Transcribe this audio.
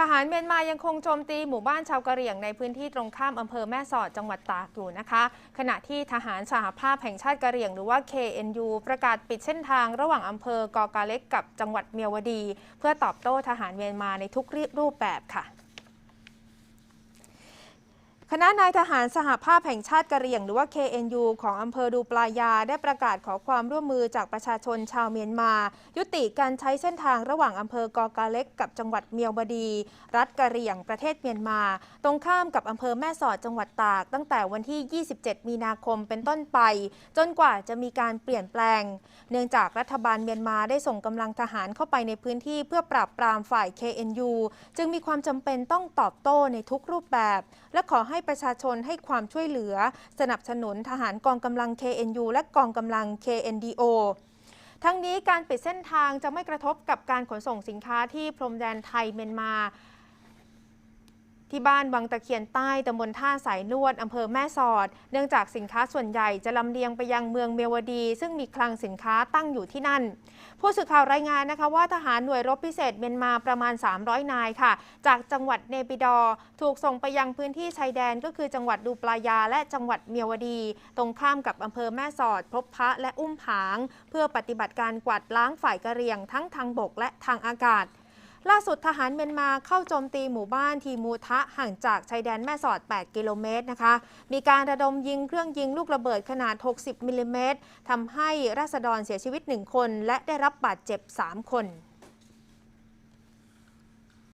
ทหารเมียนมายังคงโจมตีหมู่บ้านชาวกะเหรี่ยงในพื้นที่ตรงข้ามอำเภอแม่สอดจังหวัดตากอยู่นะคะ ขณะที่ทหารสหภาพแห่งชาติกะเหรี่ยงหรือว่า KNU ประกาศปิดเส้นทางระหว่างอำเภอกอกาเล็กกับจังหวัดเมียวดี เพื่อตอบโต้ทหารเมียนมาในทุกรูปแบบค่ะ คณะนายทหารสหภาพแห่งชาติกะเหรี่ยง หรือว่า KNU ของอำเภอดูปลายา ได้ประกาศขอความร่วมมือจากประชาชนชาวเมียนมา ยุติการใช้เส้นทางระหว่างอำเภอกอกาเล็กกับจังหวัดเมียวบดี รัฐกะเหรี่ยงประเทศเมียนมา ตรงข้ามกับอำเภอแม่สอดจังหวัดตาก ตั้งแต่วันที่ 27 มีนาคมเป็นต้นไป จนกว่าจะมีการเปลี่ยนแปลง เนื่องจากรัฐบาลเมียนมาได้ส่งกำลังทหารเข้าไปในพื้นที่เพื่อปราบปรามฝ่าย KNU จึงมีความจำเป็นต้องตอบโต้ในทุกรูปแบบ และขอให้ให้ประชาชนให้ความช่วยเหลือ สนับสนุนทหารกองกำลัง KNU และกองกำลัง KNDO ทั้งนี้การปิดเส้นทางจะไม่กระทบกับการขนส่งสินค้าที่พรมแดนไทยเมียนมา ที่บ้านวังตะเคียนใต้ตำบลท่าสายลวดอำเภอแม่สอด เนื่องจากสินค้าส่วนใหญ่จะลำเลียงไปยังเมืองเมียวดี ซึ่งมีคลังสินค้าตั้งอยู่ที่นั่น ผู้สื่อข่าวรายงานนะคะว่าทหารหน่วยรบพิเศษเมียนมาประมาณ 300 นายค่ะ จากจังหวัดเนปิดอ ถูกส่งไปยังพื้นที่ชายแดนก็คือจังหวัดดูปลายาและจังหวัดเมียวดี ตรงข้ามกับอำเภอแม่สอด พบพระและอุ้มผาง เพื่อปฏิบัติการกวาดล้างฝ่ายกะเหรี่ยงทั้งทางบกและทางอากาศ ล่าสุดทหารเมียนมาเข้าโจมตีหมู่บ้านทีมูทะห่างจากชายแดนแม่สอด 8 กิโลเมตรนะคะ มีการระดมยิงเครื่องยิงลูกระเบิดขนาด 60 มิลลิเมตรทำให้ราษฎรเสียชีวิต 1 คน และได้รับบาดเจ็บ 3 คน